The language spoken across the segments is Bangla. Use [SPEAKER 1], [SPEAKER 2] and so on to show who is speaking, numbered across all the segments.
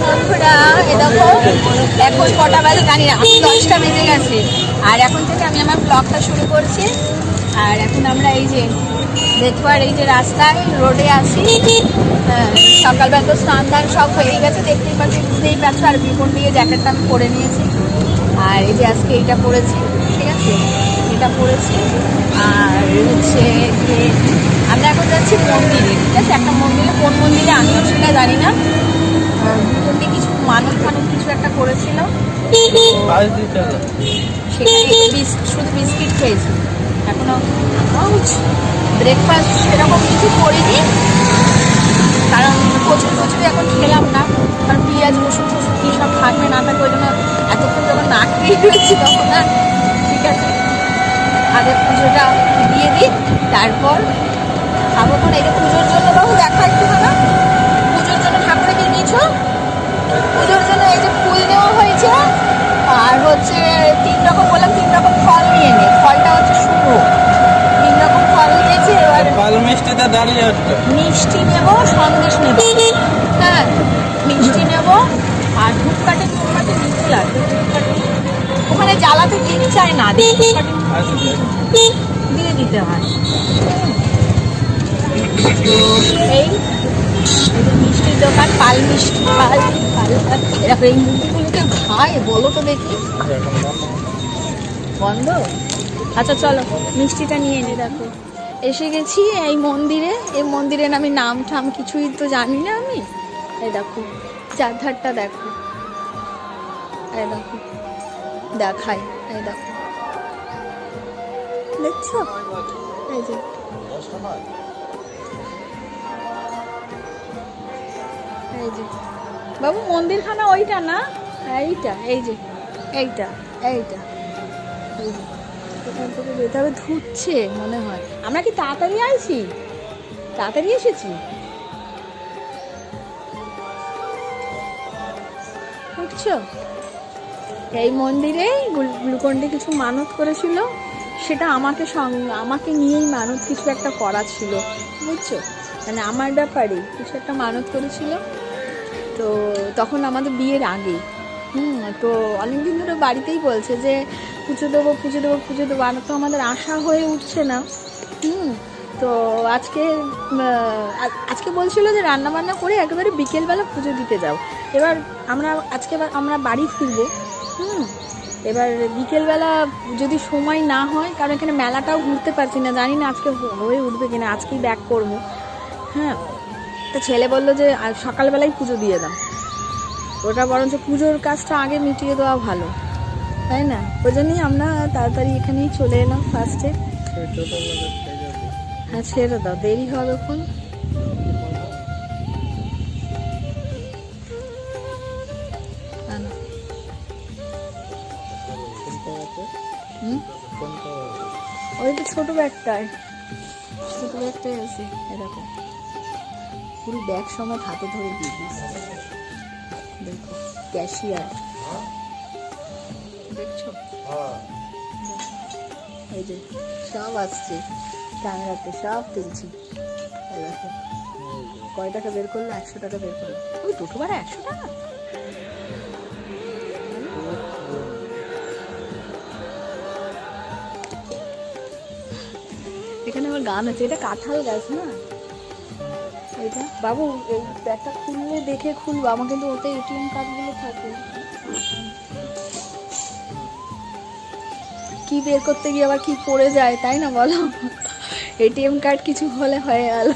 [SPEAKER 1] বন্ধুরা। এ দেখো এখন কটা বাজে? জানি না দশটা বেজে গেছে। আর এখন থেকে আমি আমার ব্লগটা শুরু করছি। আর এখন আমরা এই যে দেখবার এই যে রাস্তায় রোডে আসি হ্যাঁ, সকালবেলা তো স্নান দান সব হয়ে গেছে। দেখতেই পাচ্ছি বুঝতেই পারছ আর বিপন দিয়ে জ্যাকেটটা আমি পরে নিয়েছি। আর এই যে আজকে এইটা পরেছি ঠিক আছে? এটা পরেছি। আর হচ্ছে এখন যাচ্ছি মন্দিরে, ঠিক আছে? একটা মন্দিরে, কোন মন্দিরে আমিও সেটা জানি না। দিয়ে কিছু মানুষ ফানত কিছু একটা করেছিল। শুধু বিস্কিট খেয়েছি। এখনও ব্রেকফাস্ট সেরকম কিছু করিনি। কারণ প্রচুর প্রচুর এখন খেলাম না। কারণ পেঁয়াজ, রসুন টসুন কী সব থাকবে না থাকবে ওই জন্য এতক্ষণ যখন না খেয়ে রয়েছি তখন ঠিক আছে। আগে পুজোটা দিয়ে দিই, তারপর খাব কোন? এটা পুজোর জন্য বাবু দেখা একটু না পুজোর জন্য ঠাকুরে কি নিয়েছো পুজোর জন্য এই যে ফুল নেওয়া হয়েছে আর হচ্ছে তিন রকম বললাম তিন রকম ফল নিয়ে নে। ফলটা হচ্ছে শুভ তিন রকম ফল নিয়েছে এবার
[SPEAKER 2] পাল মিষ্টিতে দাঁড়িয়ে একটা
[SPEAKER 1] মিষ্টি নেব সন্দেশ নেব হ্যাঁ মিষ্টি নেব আর ধূপকাঠি ধূপকাঠি নিতে লাগবে ওখানে জ্বালাতে দিক চায় না দিয়ে দিতে হয়। তো এই মিষ্টির দোকান, পাল মিষ্টি, পাল। এরকম এই খায়, বলো তো দেখি। বন্ধ? আচ্ছা চলো, মিষ্টিটা নিয়ে নে দেখো। এসে গেছি এই মন্দিরে। এই মন্দিরের আমি নাম ঠাম কিছুই তো জানি না আমি। এই দেখো, চারধারটা দেখো। দেখো দেখাই এই দেখো। দেখছ? এই যে। বাবু, মন্দিরখানা ওইটা না? এইটা, এই যে, এইটা এইটা। এখান থেকে যেতে ধুচ্ছে মনে হয়। আমরা কি তাড়াতাড়ি আইছি? তাড়াতাড়ি এসেছি? বুঝছ এই মন্দিরে গ্লুকন্ডি কিছু মানত করেছিল, সেটা আমাকে আমাকে নিয়েই মানত কিছু একটা করা ছিল, বুঝছ? মানে আমার ব্যাপারে কিছু একটা মানত করেছিল। তো তখন আমাদের বিয়ের আগে। হুম, তো অনেকদিন ধরে বাড়িতেই বলছে যে, পুজো দেবো পুজো দেবো পুজো দেবো। আর তো আমাদের আশা হয়ে উঠছে না। হুম, তো আজকে আজ- আজকে বলছিল যে রান্না বান্না করে একেবারে বিকেলবেলা পুজো দিতে যাও। এবার আমরা, আজকে আমরা বাড়ি ফিরবো। হুম, এবার বিকেলবেলা যদি সময় না হয়, কারণ এখানে মেলাটাও ঘুরতে পারছি না। জানি না আজকে হয়ে উঠবে কিনা, আজকেই ব্যাক করব। হ্যাঁ তো ছেলে বলল যে সকালবেলায় পুজো দিয়ে দাও। ওটা বরঞ্চ পুজোর কাজটা আগে মিটিয়ে দেওয়া ভালো, তাই না? ওই জন্যই আমরা তাড়াতাড়ি এখানেই চলে এলাম ফার্স্টে হ্যাঁ ছেড়ে দাও, দেরি হবে এখন? ওই তো ছোট ব্যাগটায়। ছোট ব্যাগটাই আছে, এরকম। পুরো ব্যাগ সময় হাতে ধরে দিয়ে দিয়েছে। দেখো ক্যাশিয়ার দেখছ? এই যে সব আসছে ক্যামেরাতে সব তুলছি। দেখো, কয় টাকা বের করল? একশো টাকা বের করল। ওই দুটো বার একশো টাকা? এখানে আমার গান আছে, এটা কাঁঠাল গাছ না? এটা। বাবু, এই ব্যাগটা খুললে দেখে খুলবো। আমার কিন্তু ওতে এটিএম কার্ডগুলো থাকে। কি বের করতে গিয়ে আবার কি পড়ে যায়, তাই না বলো? এটিএম কার্ড কিছু হলে হয়ে গেল।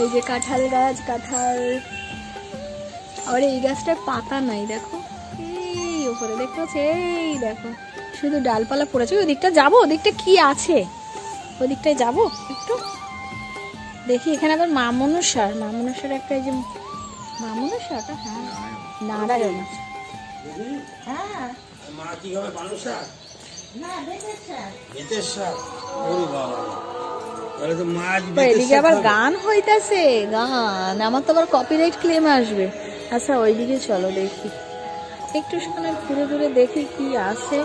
[SPEAKER 1] এই যে কাঁঠাল গাছ, কাঁঠাল। আবার এই গাছটার পাতা নাই, দেখো। এই উপরে দেখতে পাচ্ছ? এই দেখো। শুধু ডালপালা পড়েছে। ওই দিকটা যাব? ওদিকটা কি আছে? ওই দিকটায় যাব একটু? দেখি এখানে আবার মা মনসার মা মনসার একটা এই যে মা মনসাটা হ্যাঁ। নারায়ণ। হ্যাঁ।
[SPEAKER 2] মা কি হবে
[SPEAKER 1] এদিকে আবার গান হইতাছে গান। আমার তো আবার কপিরাইট ক্লেম আসবে। আচ্ছা ওইদিকে চলো দেখি। একটু সামনে ঘুরে ঘুরে দেখি কি আছে।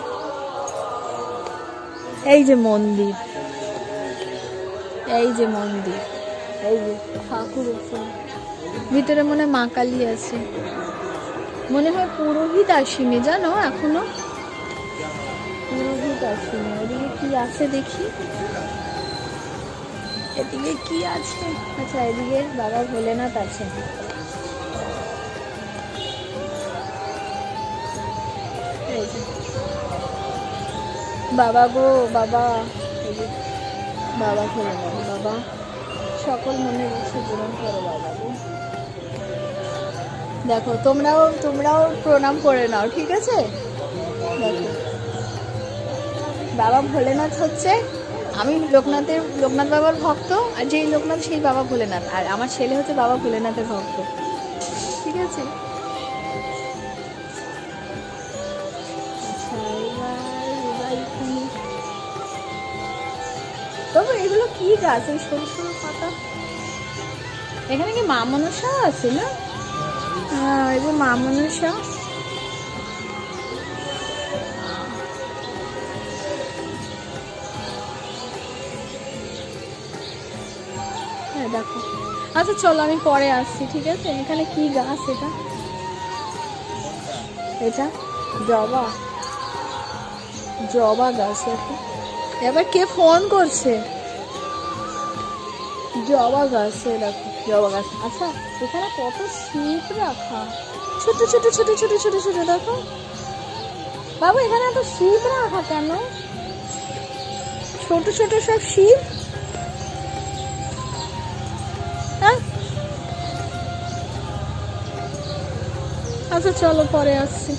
[SPEAKER 1] এই যে মন্দির। এই যে মন্দির। ঠাকুর ভিতরে মনে হয় মা কালী আছে। মনে হয় পুরোহিত আসিনি, জানো এখনও? পুরোহিত আসিনি। ওদিকে কি আছে দেখি? এদিকে কি আছে? আচ্ছা এদিকে বাবা ভোলেনাথ আছে বাবা গো, বাবা। বাবা ভোলেনাথ, বাবা। সকল মনে ইচ্ছে পূরণ করো বাবা দেখো তোমরাও তোমরাও প্রণাম করে নাও ঠিক আছে? দেখো। বাবা ভোলেনাথ হচ্ছে আমি লোকনাথের লোকনাথ বাবার ভক্ত আর যেই লোকনাথ সেই বাবা ভোলেনাথ। আর আমার ছেলে হচ্ছে বাবা ভোলেনাথের ভক্ত। ঠিক আছে? আচ্ছা, তবে এগুলো কি গাছ? এই সরু সরু পাতা এখানে কি মা মনসা আছে না? যে মা মনসা। হ্যাঁ দেখো। আচ্ছা চলো, আমি পরে আসছি, ঠিক আছে? এখানে কি গাছ এটা? এটা? জবা। জবা গাছ এটা এবার কে ফোন করছে? জবা গাছ দেখো জবা গাছ আচ্ছা এখানে কত শিপ রাখা। ছোট ছোট ছোট ছোট ছোট ছোট, দেখো। বাবু, এখানে এত শিপ রাখা কেন? ছোট ছোট সব শিপ হ্যাঁ? আচ্ছা চলো, পরে আসছি।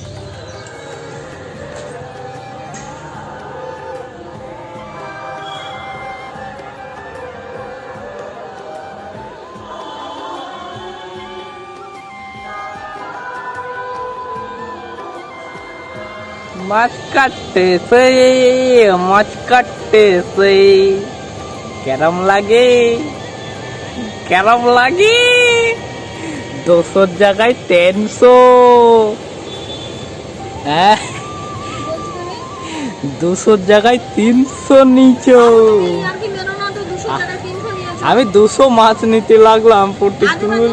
[SPEAKER 2] মাছ কাটতে সেই মাছ কাটতে সেই কেরম লাগে কেরম লাগে। দুশোর জায়গায় তিনশো হ্যাঁ? দুশোর জায়গায় তিনশো নিচো। আমি দুশো মাছ নিতে লাগলাম পুটি তুমি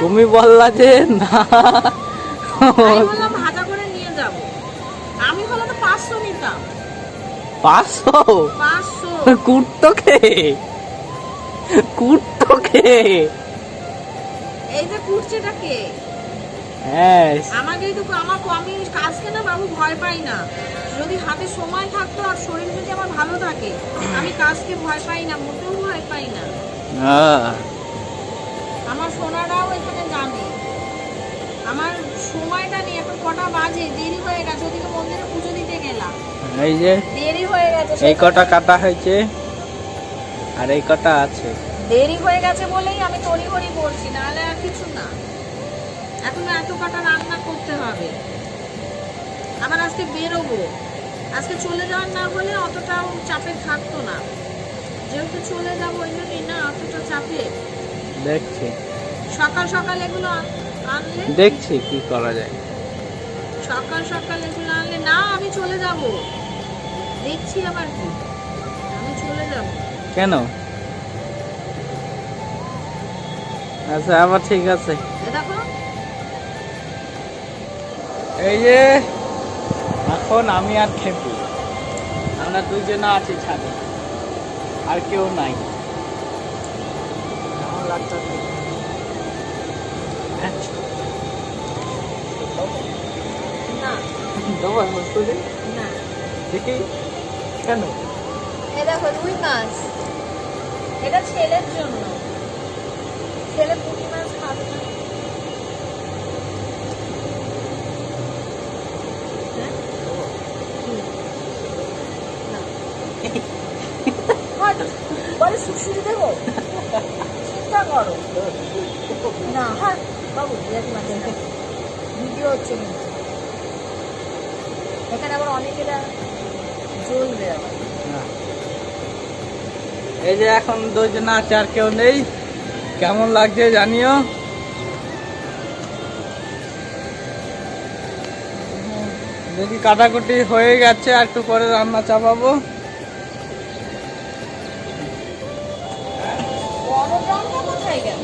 [SPEAKER 2] তুমি বললা যে না।
[SPEAKER 1] নিয়ে যাব। আমি বলো তো পাঁচশো নিতাম।
[SPEAKER 2] পাঁচশো?
[SPEAKER 1] পাঁচশো।
[SPEAKER 2] কুটতো কে? কুটতো কে?
[SPEAKER 1] এই যে কুটছেটা কে?
[SPEAKER 2] হ্যাঁ।
[SPEAKER 1] আমাকে তো আমার আমি কাজকে না বাবু ভয় পাই না। যদি হাতে সময় থাকতো আর শরীর যদি আমার ভালো থাকে আমি কাজকে ভয় পাই না মোটেও ভয় পাই না। আমার সোনারাও এখানে জানে। আমার সময়টা নেই এখন কটা বাজে দেরি হয়ে গেছে ওদিকে মন্দিরে পুজো দিতে গেলাম।
[SPEAKER 2] এই যে
[SPEAKER 1] দেরি হয়ে গেছে
[SPEAKER 2] এই কটা কাটা হয়েছে আর এই কটা আছে।
[SPEAKER 1] দেরি হয়ে গেছে বলেই আমি তড়িঘড়ি করছি নাহলে আর কিছু না। এখন এত কাটা রান্না করতে হবে। আবার আজকে বেরোবো। আজকে চলে যাওয়ার না বলে অতটাও চাপের থাকতো না। যেহেতু চলে যাব ওই জন্যই না অতটা চাপে।
[SPEAKER 2] দেখছি।
[SPEAKER 1] সকাল সকাল এগুলো
[SPEAKER 2] দেখছি কি করা যায়।
[SPEAKER 1] সকাল সকাল এগুলো আনলে? না আমি চলে যাব। দেখছি আবার কি। আমি চলে যাব।
[SPEAKER 2] কেন? আচ্ছা আবার ঠিক আছে।
[SPEAKER 1] দেখো।
[SPEAKER 2] এই যে এখন আমি আর খেপি। আমরা দুইজনে আছি ছাদে। আর কেউ নাই। কেমন লাগতেছে?
[SPEAKER 1] না।
[SPEAKER 2] দেখি কেন?
[SPEAKER 1] এ দেখো রুই মাছ। এটা ছেলের জন্য। ছেলে পুঁটি মাছ খাবে না। হ্যাঁ? সুশ্রী দেবো? চিন্তা করো। না হ্যাঁ বাবু ভিডিও হচ্ছে কিন্তু। এখানে আবার অনেকেরা জ্বলবে আবার
[SPEAKER 2] এই যে এখন দুইজনে আছে আর কেউ নেই। কেমন লাগছে জানিও? দেখি কাটাকুটি হয়ে গেছে আর একটু পরে রান্না চাপাবো।
[SPEAKER 1] বড় কোথায় গেল?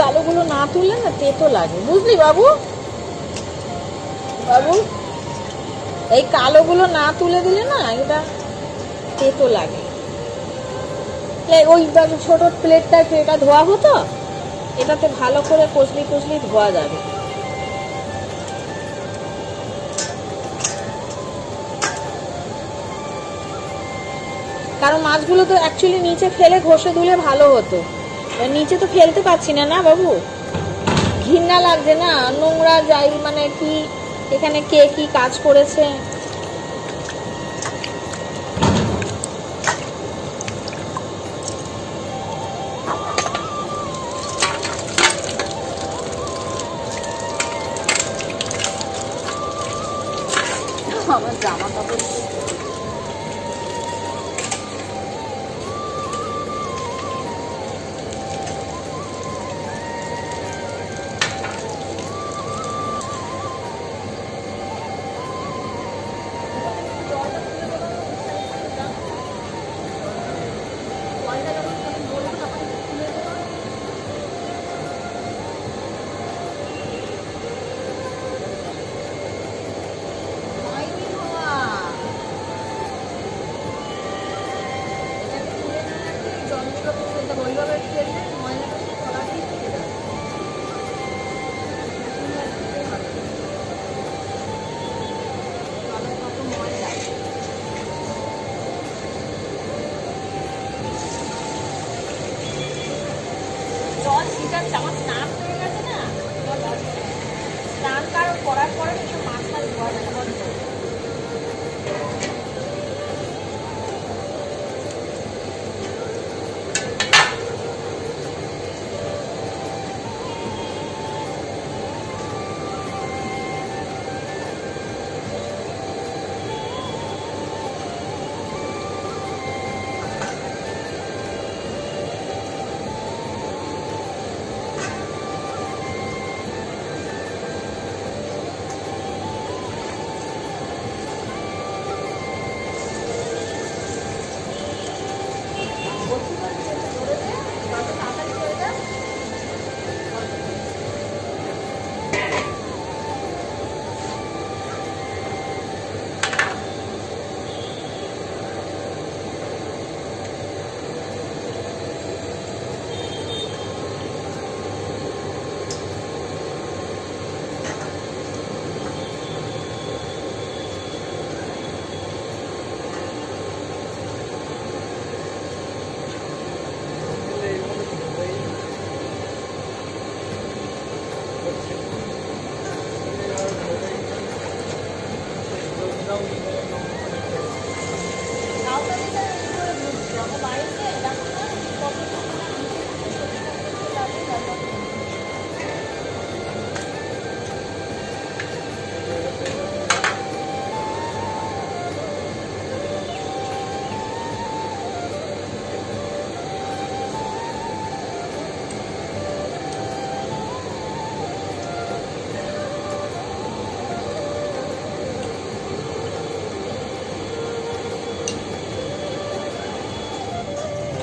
[SPEAKER 1] কালোগুলো না তুললে না তেতো লাগে। বুঝলি বাবু? বাবু, এই কালোগুলো না তুলে দিলে না এটা তেতো লাগে। ওই ছোট প্লেটটায় তো এটা ধোয়া হতো, এটাতে ভালো করে কচলি কচলি ধোয়া যাবে। কারণ মাছগুলো তো অ্যাকচুয়ালি নিচে ফেলে ঘষে ধুলে ভালো হতো। নিচে তো ফেলতে পারছি না না বাবু? ঘৃণা লাগছে না? নোংরা যাই মানে কি এখানে কে কি কাজ করেছে?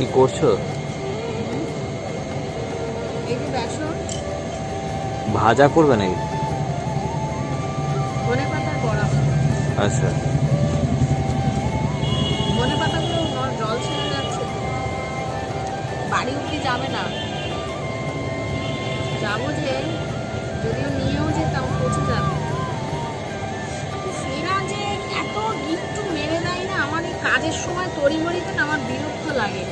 [SPEAKER 2] কি করছ? ভাজা করবে নাকি? আচ্ছা।
[SPEAKER 1] জল ছেড়ে যাচ্ছে। বাড়ি অব্দি যাবে না? যাব যে যদিও নিয়েও যেতাম যাবে। এরা যে এত গিফট মেরে দেয় না আমার এই কাজের সময় তড়িঘড়িতে আমার বিরক্ত লাগে।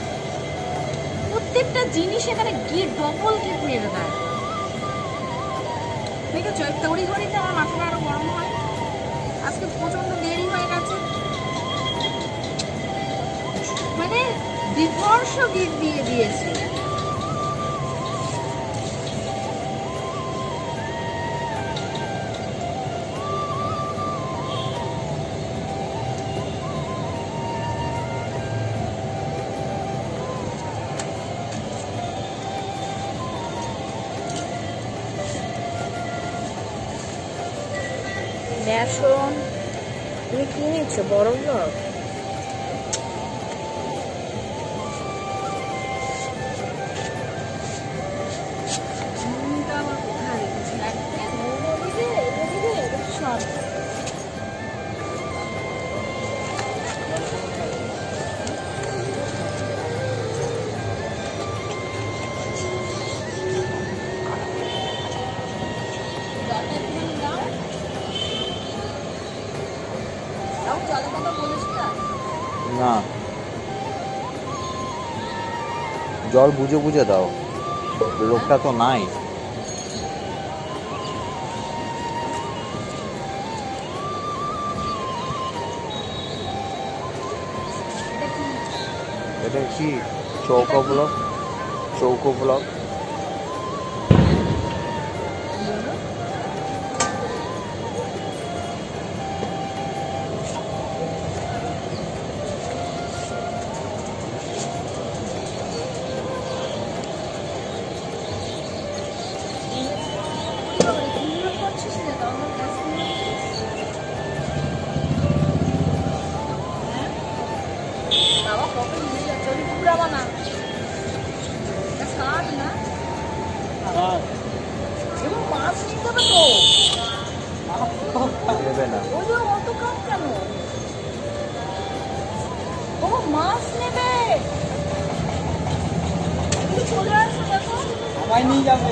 [SPEAKER 1] প্রত্যেকটা জিনিস এখানে গিয়ে ডবল গিট মেরে দেয় দেখেছ তড়ি ঘড়িতে আমার মাথাটা আরও গরম হয়। আজকে প্রচণ্ড দেরি হয়ে গেছে। মানে বিভর্ষ গিট দিয়ে দিয়েছে।
[SPEAKER 3] বেসন তুমি কিনেছো বড়
[SPEAKER 1] লোক জল বুঝে বুঝে দাও। লোকটা তো নাই।
[SPEAKER 3] এটা কি?
[SPEAKER 1] চৌকো ব্লক? চৌকো ব্লক? দেবে না
[SPEAKER 3] অত কাপ কেন ও মাছ নেবে চলে
[SPEAKER 2] নিয়ে যাবে।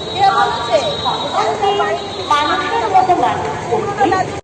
[SPEAKER 4] মানুষের মতো মানুষ।